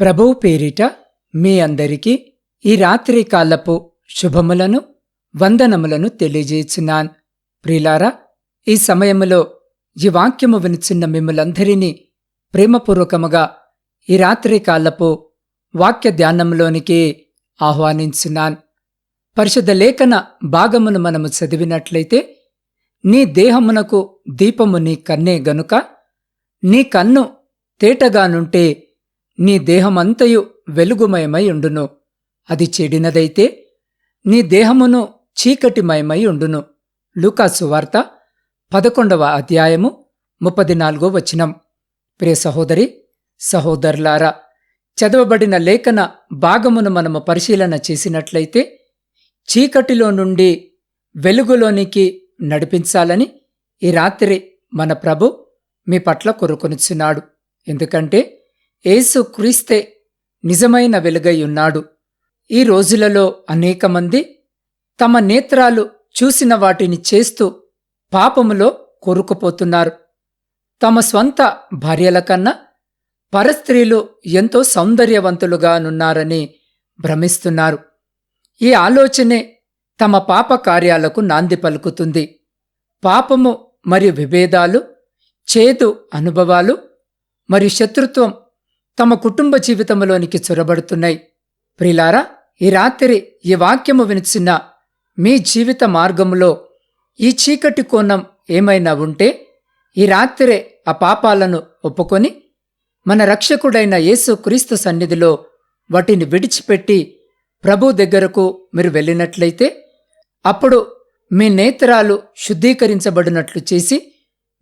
ప్రభువు పేరిట మీ అందరికీ ఈ రాత్రి కాలపు శుభములను వందనములను తెలియజేస్తున్నాను ప్రిలారా ఈ సమయములో ఈ వాక్యము వినిచిన్న మిమ్మలందరినీ ప్రేమపూర్వకముగా ఈ రాత్రి కాలపు వాక్య ధ్యానంలోనికి ఆహ్వానించున్నాను. పరిశుద్ధ లేఖన భాగమును మనము చదివినట్లయితే నీ దేహమునకు దీపము నీ కన్నే గనుక నీ కన్ను తేటగానుంటే నీ దేహమంతయు వెలుగుమయమై ఉండును అది చెడినదైతే నీ దేహమును చీకటిమయమై ఉండును లూకాసు వార్త పదకొండవ అధ్యాయము ముప్పది నాలుగో వచనం. ప్రియ సహోదరి సహోదరులారా చదవబడిన లేఖన భాగమును మనము పరిశీలన చేసినట్లయితే చీకటిలో నుండి వెలుగులోనికి నడిపించాలని ఈ రాత్రి మన ప్రభు మీ పట్ల కొరుకొనుచున్నాడు. ఎందుకంటే ఏసు క్రీస్తే నిజమైన వెలుగై ఉన్నాడు ఈ రోజులలో అనేకమంది తమ నేత్రాలు చూసిన వాటిని చేస్తూ పాపములో కొరుకుపోతున్నారు. తమ స్వంత భార్యల కన్నా పరస్త్రీలు ఎంతో సౌందర్యవంతులుగానున్నారని భ్రమిస్తున్నారు. ఈ ఆలోచనే తమ పాప కార్యాలకు నాంది పలుకుతుంది. పాపము మరియు విభేదాలు చేదు అనుభవాలు మరియు శత్రుత్వం తమ కుటుంబ జీవితంలోనికి చొరబడుతున్నాయి. ప్రిలారా ఈ రాత్రి ఈ వాక్యము వినిచిన మీ జీవిత మార్గములో ఈ చీకటి కోణం ఏమైనా ఉంటే ఈ రాత్రే ఆ పాపాలను ఒప్పుకొని మన రక్షకుడైన యేసు క్రీస్తు సన్నిధిలో వాటిని విడిచిపెట్టి ప్రభు దగ్గరకు మీరు వెళ్ళినట్లయితే అప్పుడు మీ నేత్రాలు శుద్ధీకరించబడినట్లు చేసి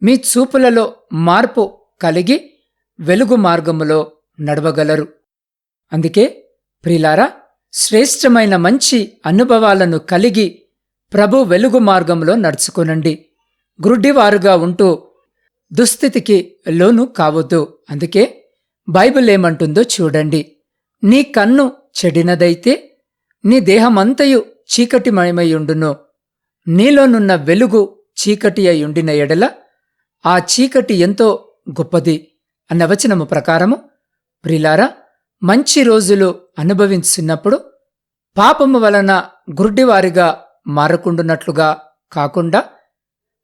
మీ చూపులలో మార్పు కలిగి వెలుగు మార్గములో నడవగలరు. అందుకే ప్రిలారా శ్రేష్టమైన మంచి అనుభవాలను కలిగి ప్రభు వెలుగు మార్గంలో నడుచుకునండి. గ్రుడ్డివారుగా ఉంటూ దుస్థితికి లోను కావద్దు. అందుకే బైబిల్ ఏమంటుందో చూడండి. నీ కన్ను చెడినదైతే నీ దేహమంతయు చీకటిమయమయుండును. నీలోనున్న వెలుగు చీకటి అయ్యుండిన ఎడల ఆ చీకటి ఎంతో గొప్పది. అన్న వచనము ప్రకారము ప్రిలారా మంచి రోజులు అనుభవించున్నప్పుడు పాపము వలన గుడ్డివారిగా మారకుండునట్లుగా కాకుండా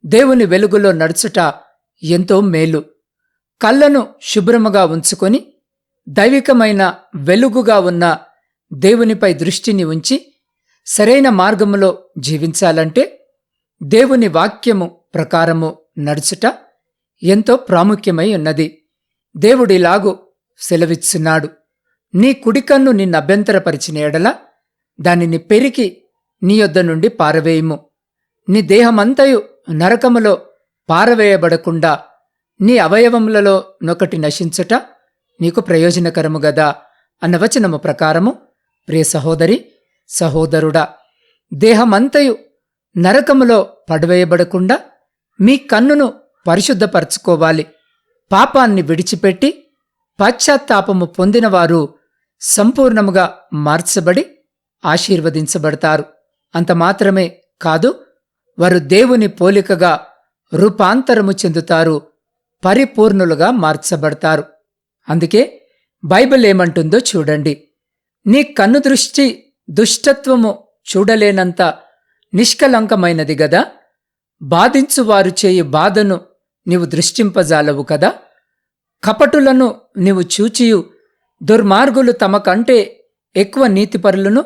దేవుని వెలుగులో నడుచుట ఎంతో మేలు. కళ్ళను శుభ్రముగా ఉంచుకొని దైవికమైన వెలుగుగా ఉన్న దేవునిపై దృష్టిని ఉంచి సరైన మార్గములో జీవించాలంటే దేవుని వాక్యము ప్రకారము నడుచుట ఎంతో ప్రాముఖ్యమై ఉన్నది. దేవుడిలాగు సెలవిచ్చున్నాడు. నీ కుడికన్ను నిన్ను అభ్యంతరపరిచిన ఎడల దానిని పెరికి నీ యొద్ద నుండి పారవేయుము. నీ దేహమంతయు నరకములో పారవేయబడకుండా నీ అవయవములలో నొకటి నశించుట నీకు ప్రయోజనకరము గదా అన్న వచనము ప్రకారము. ప్రియ సహోదరి సహోదరుడా దేహమంతయు నరకములో పడవేయబడకుండా మీ కన్నును పరిశుద్ధపరచుకోవాలి. పాపాన్ని విడిచిపెట్టి పశ్చాత్తాపము పొందినవారు సంపూర్ణముగా మార్చబడి ఆశీర్వదించబడతారు. అంత మాత్రమే కాదు వారు దేవుని పోలికగా రూపాంతరము చెందుతారు పరిపూర్ణులుగా మార్చబడతారు. అందుకే బైబిల్ ఏమంటుందో చూడండి. నీ కన్ను దృష్టి దుష్టత్వము చూడలేనంత నిష్కలంకమైనది గదా? బాధించువారు చేయి బాధను నీవు దృష్టింపజాలవు కదా? కపటులను నీవు చూచియు. దుర్మార్గులు తమ కంటే ఎక్కువ నీతిపరులను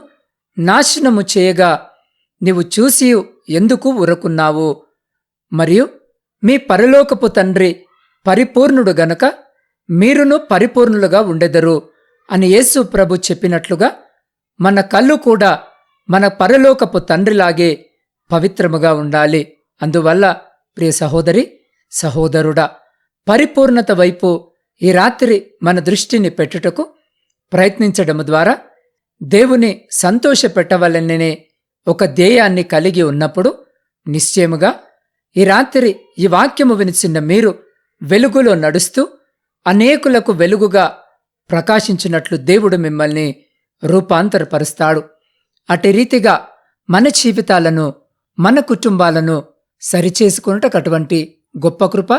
నాశనము చేయగా నీవు చూసియు ఎందుకు ఉరకున్నావు మరియు మీ పరలోకపు తండ్రి పరిపూర్ణుడు గనక మీరును పరిపూర్ణులుగా ఉండెదరు అని యేసు ప్రభు చెప్పినట్లుగా మన కళ్ళు కూడా మన పరలోకపు తండ్రిలాగే పవిత్రముగా ఉండాలి. అందువల్ల ప్రియ సహోదరి సహోదరుడా పరిపూర్ణత వైపు ఈ రాత్రి మన దృష్టిని పెట్టుటకు ప్రయత్నించడం ద్వారా దేవుని సంతోషపెట్టవలననే ఒక ధ్యేయాన్ని కలిగి ఉన్నప్పుడు నిశ్చయముగా ఈ రాత్రి ఈ వాక్యము వినిచిన్న మీరు వెలుగులో నడుస్తూ అనేకులకు వెలుగుగా ప్రకాశించినట్లు దేవుడు మిమ్మల్ని రూపాంతరపరుస్తాడు. అటు రీతిగా మన జీవితాలను మన కుటుంబాలను సరిచేసుకున్నటటువంటి గొప్ప కృప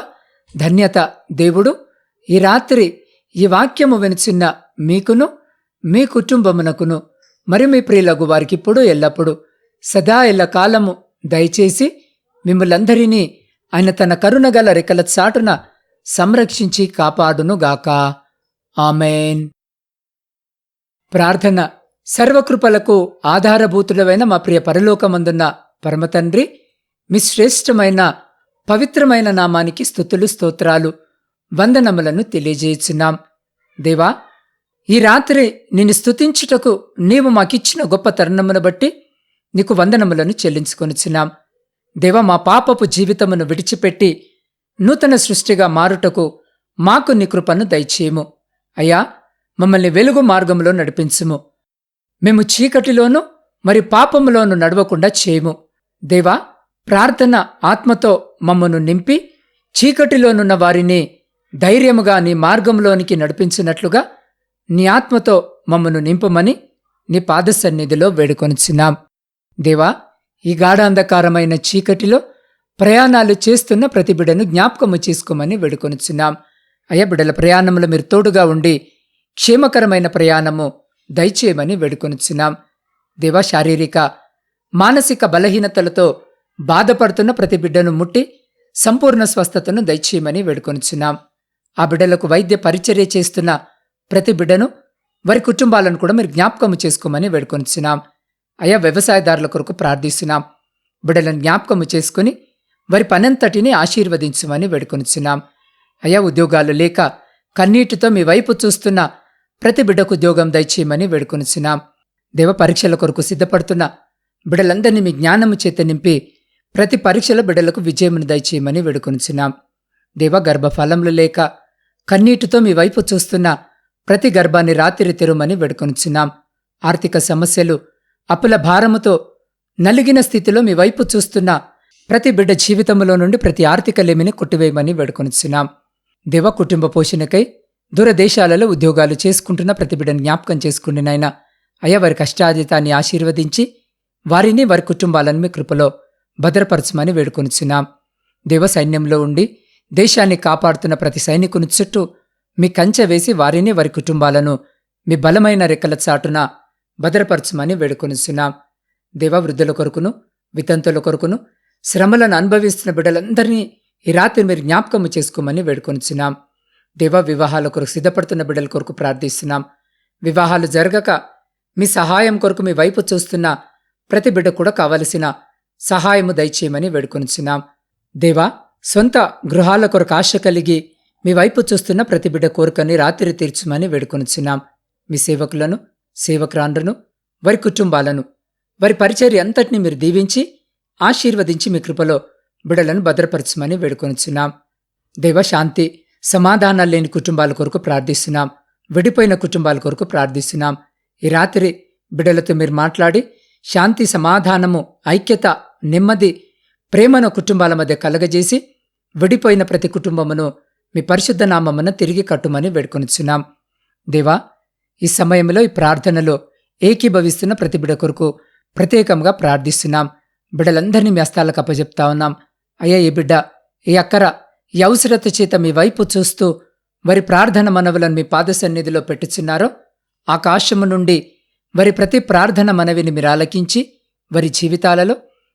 ధన్యత దేవుడు ఈ రాత్రి ఈ వాక్యము వినిచిన్న మీకును మీ కుటుంబమునకును మరి మీ ప్రియులకు వారికిప్పుడు ఎల్లప్పుడు సదా ఎల్ల కాలము దయచేసి మిమ్మలందరినీ ఆయన తన కరుణగల రెక్కల చాటున సంరక్షించి కాపాడునుగాక. ఆమెన్. ప్రార్థన సర్వకృపలకు ఆధారభూతుడమైన మా ప్రియ పరలోకమందున్న పరమతండ్రి మీ శ్రేష్టమైన పవిత్రమైన నామానికి స్థుతులు స్తోత్రాలు వందనములను తెలియజేయుచున్నాం. దేవా ఈ రాత్రి నిన్ను స్తుతించుటకు నీవు మాకిచ్చిన గొప్ప తరుణమును బట్టి నీకు వందనములను చెల్లించుకొనిచున్నాం. దేవ మా పాపపు జీవితమును విడిచిపెట్టి నూతన సృష్టిగా మారుటకు మాకు నీ కృపను దయచేయము. అయ్యా మమ్మల్ని వెలుగు మార్గంలో నడిపించుము. మేము చీకటిలోనూ మరి పాపములోను నడవకుండా చేయము. దేవా ప్రార్థన ఆత్మతో మమ్మను నింపి చీకటిలోనున్న వారిని ధైర్యముగా నీ మార్గంలోనికి నడిపించినట్లుగా నీ ఆత్మతో మమ్మను నింపమని నీ పాద సన్నిధిలో వేడుకొనిచున్నాం. దేవా ఈ గాఢాంధకారమైన చీకటిలో ప్రయాణాలు చేస్తున్న ప్రతి బిడను జ్ఞాపకము చేసుకోమని వేడుకొనిచున్నాం. అయ్యా బిడల ప్రయాణంలో మీరు తోడుగా ఉండి క్షేమకరమైన ప్రయాణము దయచేయమని వేడుకొనిచున్నాం. దేవా శారీరక మానసిక బలహీనతలతో బాధపడుతున్న ప్రతి బిడ్డను ముట్టి సంపూర్ణ స్వస్థతను దయచేయమని వేడుకొనిచున్నాం. ఆ బిడ్డలకు వైద్య పరిచర్య చేస్తున్న ప్రతి బిడ్డను వారి కుటుంబాలను కూడా మీరు జ్ఞాపకము చేసుకోమని వేడుకొనిచున్నాం. అయా వ్యవసాయదారుల కొరకు ప్రార్థిస్తున్నాం. బిడ్డలను జ్ఞాపకము చేసుకుని వారి పనంతటిని ఆశీర్వదించమని వేడుకొనిచున్నాం. అయా ఉద్యోగాలు లేక కన్నీటితో మీ వైపు చూస్తున్న ప్రతి బిడ్డకు ఉద్యోగం దయచేయమని వేడుకొనిచున్నాం. దేవ పరీక్షల కొరకు సిద్ధపడుతున్న బిడ్డలందరినీ మీ జ్ఞానము చేత నింపి ప్రతి పరీక్షల బిడ్డలకు విజయమును దయచేయమని వేడుకొనిచున్నాం. దేవ గర్భఫలములు లేక కన్నీటితో మీ వైపు చూస్తున్న ప్రతి గర్భాన్ని రాత్రి తెరుమని వేడుకొనిచున్నాం. ఆర్థిక సమస్యలు అప్పుల భారముతో నలిగిన స్థితిలో మీ వైపు చూస్తున్న ప్రతి బిడ్డ జీవితంలో నుండి ప్రతి ఆర్థిక లేమిని కొట్టివేయమని వేడుకొనిచున్నాం. దేవ కుటుంబ పోషణకై దూరదేశాలలో ఉద్యోగాలు చేసుకుంటున్న ప్రతి బిడ్డను జ్ఞాపకం చేసుకుని నాయన. అయ్యా వారి కష్టాధితాన్ని ఆశీర్వదించి వారిని వారి కుటుంబాలను మీ కృపలో భద్రపరచమని వేడుకొనిచున్నాం. దేవ సైన్యంలో ఉండి దేశాన్ని కాపాడుతున్న ప్రతి సైనికుని చుట్టూ మీ కంచె వేసి వారిని వారి కుటుంబాలను మీ బలమైన రెక్కల చాటున భద్రపరచమని వేడుకొనిస్తున్నాం దేవ వృద్ధుల కొరకును వితంతుల కొరకును శ్రమలను అనుభవిస్తున్న బిడ్డలందరినీ ఈ రాత్రి మీరు జ్ఞాపకము చేసుకోమని వేడుకొనిచున్నాం. దేవ వివాహాల కొరకు సిద్ధపడుతున్న బిడ్డల కొరకు ప్రార్థిస్తున్నాం. వివాహాలు జరగక మీ సహాయం కొరకు మీ వైపు చూస్తున్న ప్రతి బిడ్డ కూడా కావలసిన సహాయము దయచేయమని వేడుకొనిచున్నాం. దేవా సొంత గృహాల కొరకు ఆశ కలిగి మీ వైపు చూస్తున్న ప్రతి బిడ్డ కోరికని రాత్రి తీర్చుమని వేడుకొనిచున్నాం. మీ సేవకులను సేవక్రాండ్రను వారి కుటుంబాలను వారి పరిచర్య అంతటిని మీరు దీవించి ఆశీర్వదించి మీ కృపలో బిడలను భద్రపరచమని వేడుకొనిచున్నాం. దేవ శాంతి సమాధానాలు లేని కుటుంబాల కొరకు ప్రార్థిస్తున్నాం. విడిపోయిన కుటుంబాల కొరకు ప్రార్థిస్తున్నాం. ఈ రాత్రి బిడలతో మీరు మాట్లాడి శాంతి సమాధానము ఐక్యత నెమ్మది ప్రేమను కుటుంబాల మధ్య కలగజేసి విడిపోయిన ప్రతి కుటుంబమును మీ పరిశుద్ధ నామమున తిరిగి కట్టుమని వేడుకొనిచున్నాం. దేవా ఈ సమయంలో ఈ ప్రార్థనలో ఏకీభవిస్తున్న ప్రతి బిడ కొరకు ప్రత్యేకంగా ప్రార్థిస్తున్నాం. బిడ్డలందరినీ మీ హస్తాలకు అప్పజెప్తా ఉన్నాం. అయ్యా ఈ బిడ్డ ఈ అక్కర ఈ అవసరత చేత మీ వైపు చూస్తూ వారి ప్రార్థన మనవులను మీ పాద సన్నిధిలో పెట్టుచున్నారో ఆకాశము నుండి వారి ప్రతి ప్రార్థన మనవిని మీరు ఆలకించి వారి జీవితాలలో